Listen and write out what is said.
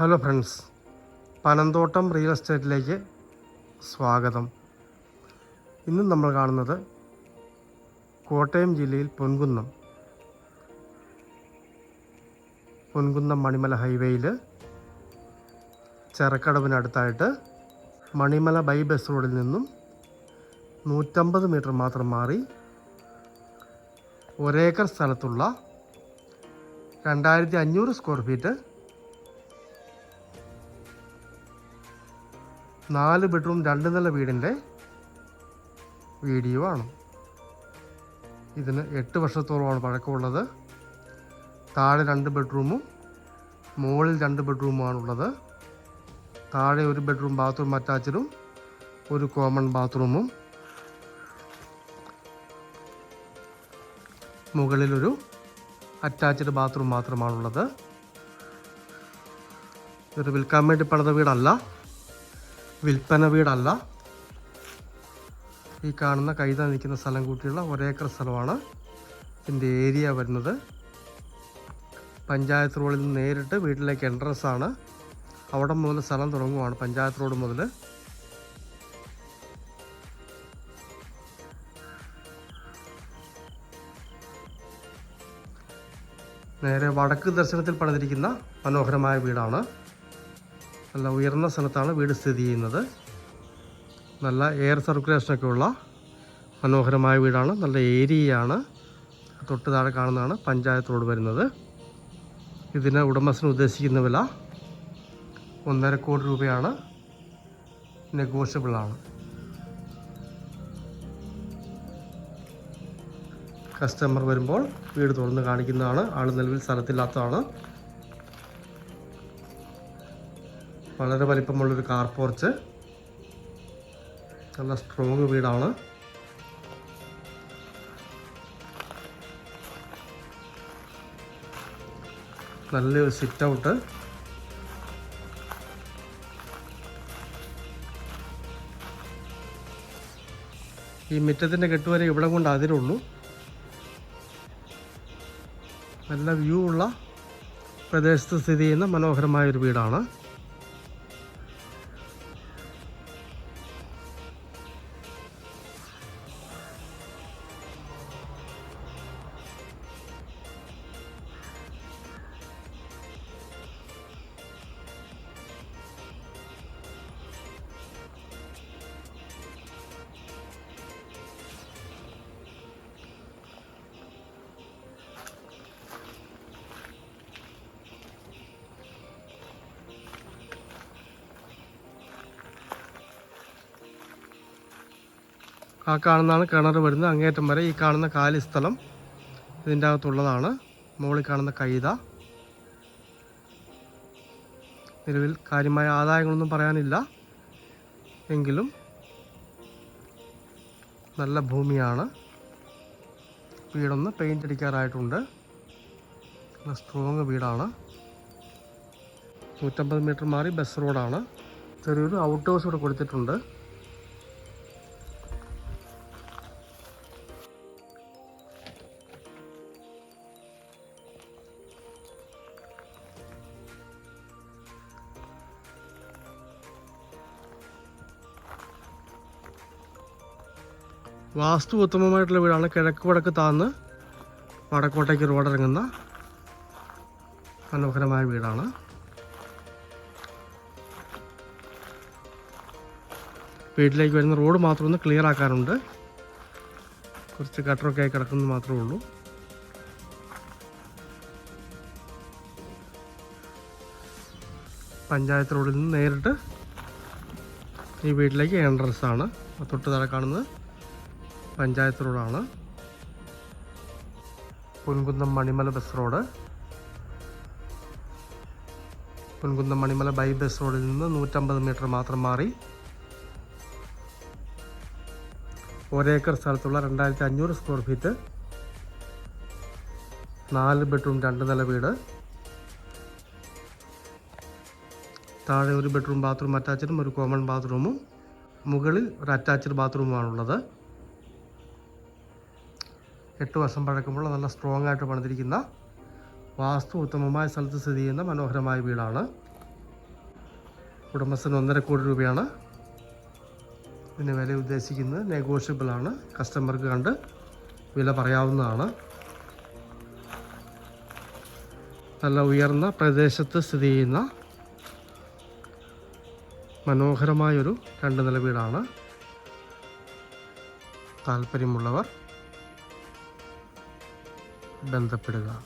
Hello friends Panamthottam real എസ്റ്റേറ്റിലേക്ക് സ്വാഗതം. ഇന്ന് നമ്മൾ കാണുന്നത് കോട്ടയം ജില്ലയിൽ പൊൻകുന്നം പൊൻകുന്നം മണിമല ഹൈവേയിൽ ചെറക്കടവിനടുത്തായിട്ട് മണിമല ബൈ ബസ് റോഡിൽ നിന്നും നൂറ്റമ്പത് മീറ്റർ മാത്രം മാറി ഒരേക്കർ സ്ഥലത്തുള്ള രണ്ടായിരത്തി അഞ്ഞൂറ് സ്ക്വയർ ഫീറ്റ് നാല് ബെഡ്റൂം രണ്ട് നില വീടിന്റെ വീഡിയോ ആണ്. ഇതിന് എട്ട് വർഷത്തോളമാണ് പഴക്കമുള്ളത്. താഴെ രണ്ട് ബെഡ്റൂമും മുകളിൽ രണ്ട് ബെഡ്റൂമുമാണുള്ളത്. താഴെ ഒരു ബെഡ്റൂം ബാത്റൂം അറ്റാച്ചഡും ഒരു കോമൺ ബാത്റൂമും. മുകളിലൊരു അറ്റാച്ച്ഡ് ബാത്റൂം മാത്രമാണുള്ളത്. ഇതൊരു വിൽക്കാൻ വേണ്ടി പണിത വീടല്ല. വിൽപ്പന വീടല്ല. ഈ കാണുന്ന കൈത നിൽക്കുന്ന സ്ഥലം കൂട്ടിയുള്ള ഒരേക്കർ സ്ഥലമാണ് ഇതിന്റെ ഏരിയ വരുന്നത്. പഞ്ചായത്ത് റോഡിൽ നിന്ന് നേരിട്ട് വീട്ടിലേക്ക് എൻട്രൻസ് ആണ്. അവിടെ മുതൽ സ്ഥലം തുടങ്ങുവാണ് പഞ്ചായത്ത് റോഡ് മുതൽ. നേരെ വടക്ക് ദർശനത്തിൽ പണിതിരിക്കുന്ന മനോഹരമായ വീടാണ്. നല്ല ഉയർന്ന സ്ഥലത്താണ് വീട് സ്ഥിതി ചെയ്യുന്നത്. നല്ല എയർ സർക്കുലേഷനൊക്കെ ഉള്ള മനോഹരമായ വീടാണ്. നല്ല ഏരിയയാണ്. തൊട്ട് താഴെ കാണുന്നതാണ് പഞ്ചായത്ത് റോഡ് വരുന്നത്. ഇതിന് ഉടമസ്ഥന് ഉദ്ദേശിക്കുന്ന വില ഒന്നര കോടി രൂപയാണ്. നെഗോഷ്യബിളാണ്. കസ്റ്റമർ വരുമ്പോൾ വീട് തുറന്ന് കാണിക്കുന്നതാണ്. ആൾ നിലവിൽ സ്ഥലത്തില്ലാത്തതാണ്. വളരെ വലിപ്പമുള്ളൊരു കാർ പോർച്ച് നല്ല സ്ട്രോങ് വീടാണ്. നല്ലൊരു സിറ്റ് ഔട്ട് ഈ മുറ്റത്തിന്റെ കെട്ടുവരെ ഇവിടെ കൊണ്ട് അതിരുള്ളൂ. നല്ല വ്യൂ ഉള്ള പ്രദേശത്ത് സ്ഥിതി ചെയ്യുന്ന മനോഹരമായ ഒരു വീടാണ്. ആ കാണുന്നതാണ് കിണർ വരുന്നത്. അങ്ങേറ്റം വരെ ഈ കാണുന്ന കാലിസ്ഥലം ഇതിന്റെ അകത്തുള്ളതാണ്. മുകളിൽ കാണുന്ന കൈത. നിലവിൽ കാര്യമായ ആദായങ്ങളൊന്നും പറയാനില്ല. എങ്കിലും നല്ല ഭൂമിയാണ്. വീടൊന്ന് പെയിന്റ് അടിക്കാറായിട്ടുണ്ട്. സ്ട്രോങ് വീടാണ്. നൂറ്റമ്പത് മീറ്റർ മാറി ബസ് റോഡാണ്. ചെറിയൊരു ഔട്ട് ഹൗസ് ഇവിടെ കൊടുത്തിട്ടുണ്ട്. വാസ്തു ഉത്തമമായിട്ടുള്ള വീടാണ്. കിഴക്ക് വടക്ക് താന്ന് വടക്കോട്ടേക്ക് റോഡ് ഇറങ്ങുന്ന മനോഹരമായ വീടാണ്. വീട്ടിലേക്ക് വരുന്ന റോഡ് മാത്രം ഒന്ന് ക്ലിയർ ആക്കാനുണ്ട്. കുറച്ച് കട്ടറൊക്കെ ആയി കിടക്കുന്നത് മാത്രമേ ഉള്ളൂ. പഞ്ചായത്ത് റോഡിൽ നിന്ന് നേരിട്ട് ഈ വീട്ടിലേക്ക് എൻട്രൻസ് ആണ്. തൊട്ട് താഴെ കാണുന്നത് പഞ്ചായത്ത് റോഡാണ് Ponkunnam Manimala bus road Ponkunnam Manimala by bus റോഡിൽ നിന്ന് നൂറ്റമ്പത് മീറ്റർ മാത്രം മാറി. ഒരേക്കർ സ്ഥലത്തുള്ള രണ്ടായിരത്തി അഞ്ഞൂറ് സ്ക്വയർ ഫീറ്റ് നാല് ബെഡ്റൂം രണ്ട് നില വീട്. താഴെ ഒരു ബെഡ്റൂം ബാത്റൂം അറ്റാച്ചഡും ഒരു കോമൺ ബാത്റൂമും മുകളിൽ ഒരു അറ്റാച്ച്ഡ് ബാത്റൂമുമാണുള്ളത് എട്ട് വർഷം പഴക്കമുള്ള നല്ല സ്ട്രോങ് ആയിട്ട് പണിതിരിക്കുന്ന വാസ്തു ഉത്തമമായ സ്ഥലത്ത് സ്ഥിതി ചെയ്യുന്ന മനോഹരമായ വീടാണ്. ഉടമസ്ഥന് ഒന്നര കോടി രൂപയാണ് ഇതിന് വില ഉദ്ദേശിക്കുന്നത്. നെഗോഷ്യബിൾ ആണ്. കസ്റ്റമർക്ക് കണ്ട് വില പറയാവുന്നതാണ്. നല്ല ഉയർന്ന പ്രദേശത്ത് സ്ഥിതി ചെയ്യുന്ന മനോഹരമായൊരു രണ്ട് നില വീടാണ്. താല്പര്യമുള്ളവർ ബന്ധപ്പെടുക.